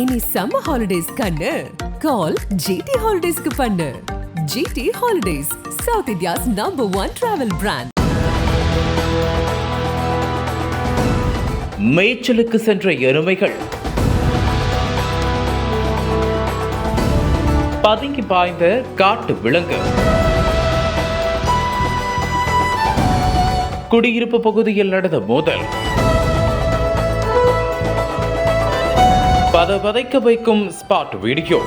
Any summer holidays கண்ணு. கால் GT ஹாலிடேஸ்க்கு பண்ணு. GT holidays South India's number one travel brand மேய்ச்சலுக்கு சென்ற எருமைகள். பதுங்கி பாய்ந்த காட்டு விலங்கு. குடியிருப்பு பகுதியில் நடந்த மோதல். பதபதைக்க வைக்கும் ஸ்பாட் வீடியோ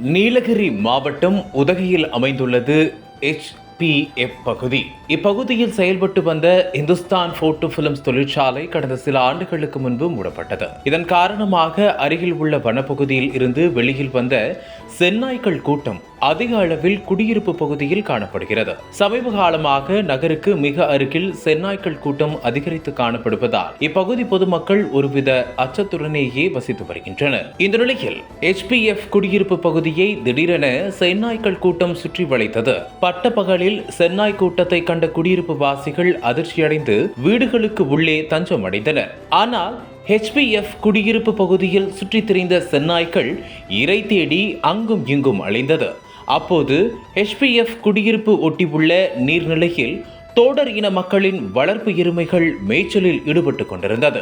நீலகிரி மாவட்டம் உதகையில் அமைந்துள்ளது எச் எச்பிஎஃப் பகுதி. இப்பகுதியில் செயல்பட்டு வந்த இந்துஸ்தான் போட்டோ பிலிம்ஸ் தொழிற்சாலை கடந்த சில ஆண்டுகளுக்கு முன்பு மூடப்பட்டது. இதன் காரணமாக அருகில் உள்ள வனப்பகுதியில் இருந்து வெளியில் வந்த சென்னாய்கள் கூட்டம் அதிக அளவில் குடியிருப்பு பகுதியில் காணப்படுகிறது. சமீப காலமாக நகருக்கு மிக அருகில் சென்னாய்கள் கூட்டம் அதிகரித்து காணப்படுவதால் இப்பகுதி பொதுமக்கள் ஒருவித அச்சத்துடனேயே வசித்து வருகின்றனர். இந்த நிலையில் எச்பிஎஃப் குடியிருப்பு பகுதியை திடீரென சென்னாய்கள் கூட்டம் சுற்றி வளைத்தது. பட்டப்பகலில் சென்னாய் கூட்டத்தை கண்ட குடியிருப்பு வாசிகள் அதிர்ச்சியடைந்து வீடுகளுக்கு உள்ளே தஞ்சம் அடைந்தனர் ஆனால் ஹெச்பிஎஃப் குடியிருப்பு பகுதியில் சுற்றித் திரிந்த சென்னாய்கள் இறை தேடி அங்கும் இங்கும் அலைந்தது அப்போது ஹெச்பிஎஃப் குடியிருப்பு ஒட்டியுள்ள நீர்நிலையில் தோடர் இன மக்களின் வளர்ப்பு எருமைகள் மேய்ச்சலில் ஈடுபட்டு கொண்டிருந்தது.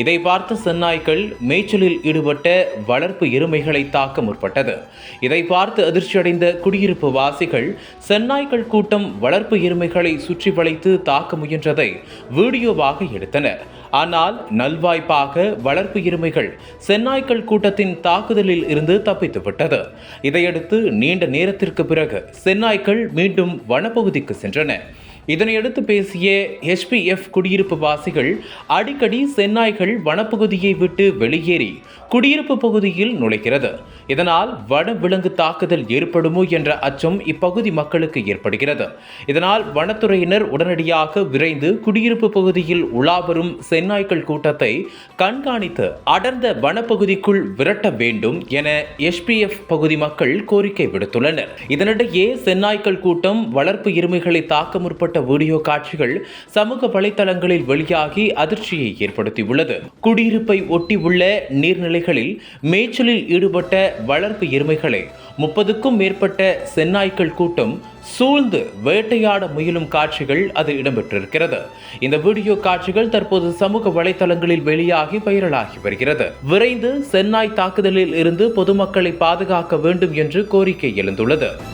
இதை பார்த்த செந்நாய்கள் மேய்ச்சலில் ஈடுபட்ட வளர்ப்பு எருமைகளை தாக்க முற்பட்டது. இதை பார்த்து அதிர்ச்சியடைந்த குடியிருப்பு வாசிகள் செந்நாய்கள் கூட்டம் வளர்ப்பு எருமைகளை சுற்றி வளைத்து தாக்க முயன்றதை வீடியோவாக எடுத்தனர். ஆனால் நல்வாய்ப்பாக வளர்ப்பு எருமைகள் செந்நாய்கள் கூட்டத்தின் தாக்குதலில் இருந்து தப்பித்து விட்டது இதையடுத்து நீண்ட நேரத்திற்கு பிறகு சென்னாய்கள் மீண்டும் வனப்பகுதிக்கு சென்றன. இதனையடுத்து பேசிய எச்பிஎஃப் குடியிருப்பு வாசிகள் அடிக்கடி செந்நாய்கள் வனப்பகுதியை விட்டு வெளியேறி குடியிருப்பு பகுதியில் நுழைகிறது. இதனால் வனவிலங்கு தாக்குதல் ஏற்படுமோ என்ற அச்சம் இப்பகுதி மக்களுக்கு ஏற்படுகிறது. இதனால் வனத்துறையினர் உடனடியாக விரைந்து குடியிருப்பு பகுதியில் உலாவரும் செந்நாய்கள் கூட்டத்தை கண்காணித்து அடர்ந்த வனப்பகுதிக்குள் விரட்ட வேண்டும் என எஸ்பிஎஃப் பகுதி மக்கள் கோரிக்கை விடுத்துள்ளனர். இதனிடையே செந்நாய்கள் கூட்டம் வளர்ப்பு எருமைகளை தாக்க முற்பட்ட வீடியோ காட்சிகள் சமூக வலைதளங்களில் வெளியாகி அதிர்ச்சியை ஏற்படுத்தியுள்ளது. குடியிருப்பை ஒட்டி உள்ள நீர்நிலைகளில் மேய்ச்சலில் ஈடுபட்ட வளர்ப்பு எருமைகளை முப்பதுக்கும் மேற்பட்ட சென்னாய்கள் கூட்டம் சூழ்ந்து வேட்டையாட முயலும் காட்சிகள் அது இடம்பெற்றிருக்கிறது. இந்த வீடியோ காட்சிகள் தற்போது சமூக வலைதளங்களில் வெளியாகி வைரலாகி வருகிறது. விரைந்து சென்னாய் தாக்குதலில் இருந்து பொதுமக்களை பாதுகாக்க வேண்டும் என்று கோரிக்கை எழுந்துள்ளது.